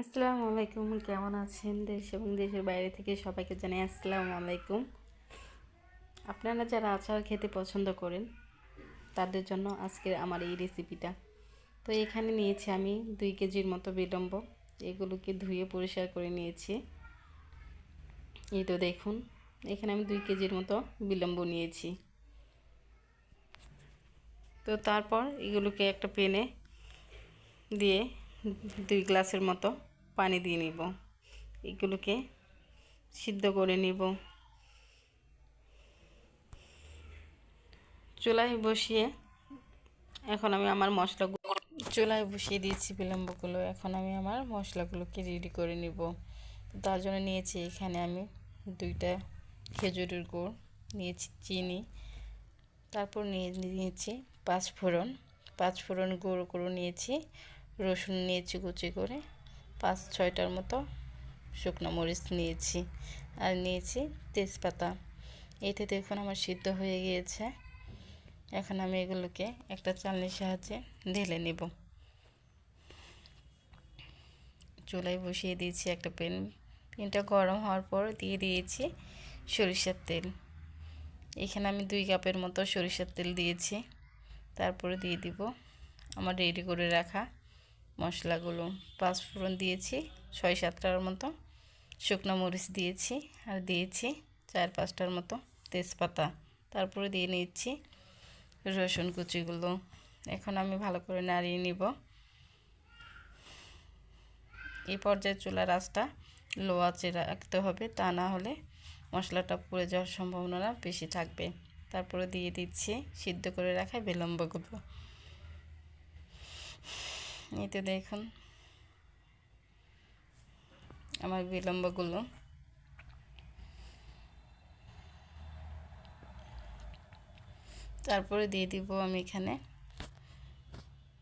আসসালামু আলাইকুম, কেমন আছেন? দেশ এবং দেশের বাইরে থেকে সবাইকে জানাই আসসালামু আলাইকুম। আপনারা যারা আচার খেতে পছন্দ করেন, তাদের জন্য আজকের আমার এই রেসিপিটা। তো এখানে নিয়েছি আমি দুই কেজির মতো বিলম্ব এগুলোকে ধুয়ে পরিষ্কার করে নিয়েছি। এই তো দেখুন, এখানে আমি দুই কেজির মতো বিলম্ব নিয়েছি। তো তারপর এগুলোকে একটা পেনে দিয়ে দুই গ্লাসের মতো পানি দিয়ে নিব। এগুলোকে সিদ্ধ করে নিব। চুলায় বসিয়ে এখন আমি আমার মশলাগুলো চুলায় বসিয়ে দিয়েছি বিলম্বগুলো। এখন আমি আমার মশলাগুলোকে রেডি করে নিব। তার জন্য নিয়েছি এখানে আমি দুইটা খেজুরের গুড়, নিয়েছি চিনি, তারপর নিয়ে নিয়েছি পাঁচ ফোড়ন পাঁচ ফোড়ন গুঁড়ো গুঁড়ো নিয়েছি। রসুন নিয়েছি কুচি করে, পাঁচ ছয়টার মতো শুকনো মরিচ নিয়েছি আর নিয়েছি তেজপাতা। এতে দেখুন আমার সিদ্ধ হয়ে গিয়েছে। এখন আমি এগুলোকে একটা চালনির সাহায্যে ঢেলে নেব। চুলায় বসিয়ে দিয়েছি একটা পেন পেনটা গরম হওয়ার পর দিয়ে দিয়েছি সরিষার তেল। এখানে আমি দুই কাপের মতো সরিষার তেল দিয়েছি। তারপরে দিয়ে দিব আমার রেডি করে রাখা মশলাগুলো পাঁচ পাঁচফোড়ন দিয়েছি, ছয় সাতটার মতো। শুকনো মরিচ দিয়েছি আর দিয়েছি চার পাঁচটার মতো তেজপাতা। তারপরে দিয়ে নিচ্ছি রসুন কুচিগুলো। এখন আমি ভালো করে নাড়িয়ে নিব। এই পর্যায়ে চুলার আঁচটা লো আঁচে রাখতে হবে, তা না হলে মশলাটা পুড়ে যাওয়ার সম্ভাবনা বেশি থাকবে। তারপরে দিয়ে দিচ্ছি সিদ্ধ করে রাখা বিলম্বগুলো। এতে দেখুন। আমার বিলম্বগুলো। তারপরে দিয়ে দিব আমি এখানে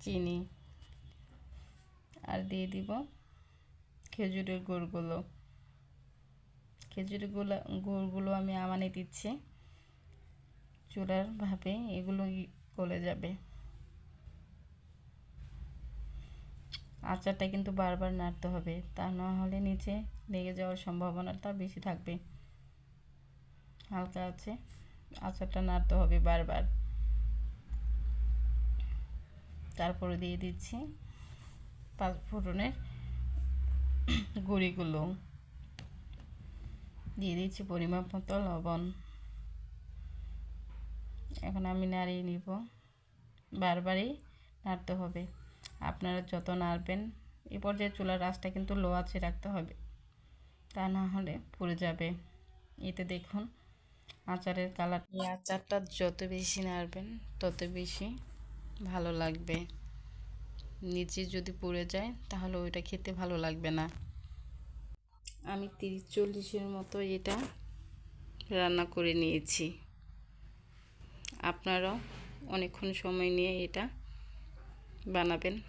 চিনি। আর দিয়ে দিব খেজুরের গুড়গুলো। খেজুরেরগুলো, গুড়গুলো আমি আমানে দিচ্ছি। চুলার ভাবে এগুলো গলে যাবে। আচারটা কিন্তু বারবার নাড়তে হবে। তা না হলে নিচে লেগে যাওয়ার সম্ভাবনাটা বেশি থাকবে। হালকা আছে। আচারটা নাড়তে হবে বারবার। তারপরে দিয়ে দিচ্ছি পাঁচ ফোড়নের গুঁড়িগুলো। দিয়ে দিচ্ছি পরিমাপ মতো লবণ। এখন আমি নাড়িয়ে নিব। বারবারই নাড়তে হবে। আপনারা যত নাড়বেন, এ পর্যায়ে চুলার রাসটা কিন্তু লো আছে রাখতে হবে। তা না হলে পুড়ে যাবে। এতে দেখুন, আচারের কালার এই আচারটা যত বেশি নাড়বেন, তত বেশি ভালো লাগবে। নিচে যদি পুড়ে যায়, তাহলে ওইটা খেতে ভালো লাগবে না। আমি তিরিশ চল্লিশের মতো এটা রান্না করে নিয়েছি। আপনারাও অনেকক্ষণ সময় নিয়ে এটা বানাবেন।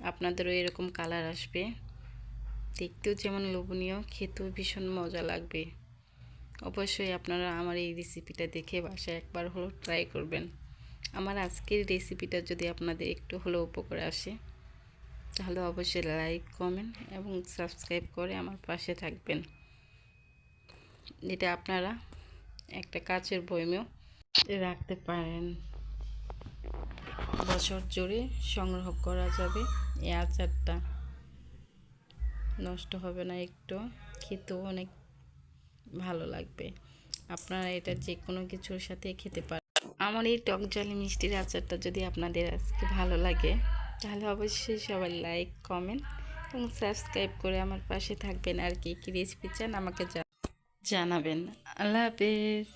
আপনাদেরও এরকম কালার আসবে। দেখতেও যেমন লোভনীয়, খেতেও ভীষণ মজা লাগবে। অবশ্যই আপনারা আমার এই রেসিপিটা দেখে বাসায় একবার হলো ট্রাই করবেন। আমার আজকের রেসিপিটা যদি আপনাদের একটু হলেও উপকার আসে, তাহলে অবশ্যই লাইক কমেন্ট এবং সাবস্ক্রাইব করে আমার পাশে থাকবেন। এটা আপনারা একটা কাচের বয়মেও রাখতে পারেন। বছর জুড়ে সংগ্রহ করা যাবে। এই আচারটা নষ্ট হবে না, একটু খেতেও অনেক ভালো লাগবে। আপনারা এটা যে কোনো কিছুর সাথে খেতে পারেন আমার এই টক জলি মিষ্টির আচারটা যদি আপনাদের আজকে ভালো লাগে, তাহলে অবশ্যই সবাই লাইক, কমেন্ট এবং সাবস্ক্রাইব করে আমার পাশে থাকবেন। আর কি কী রেসিপি চান আমাকে জানাবেন। আল্লাহ হাফেজ।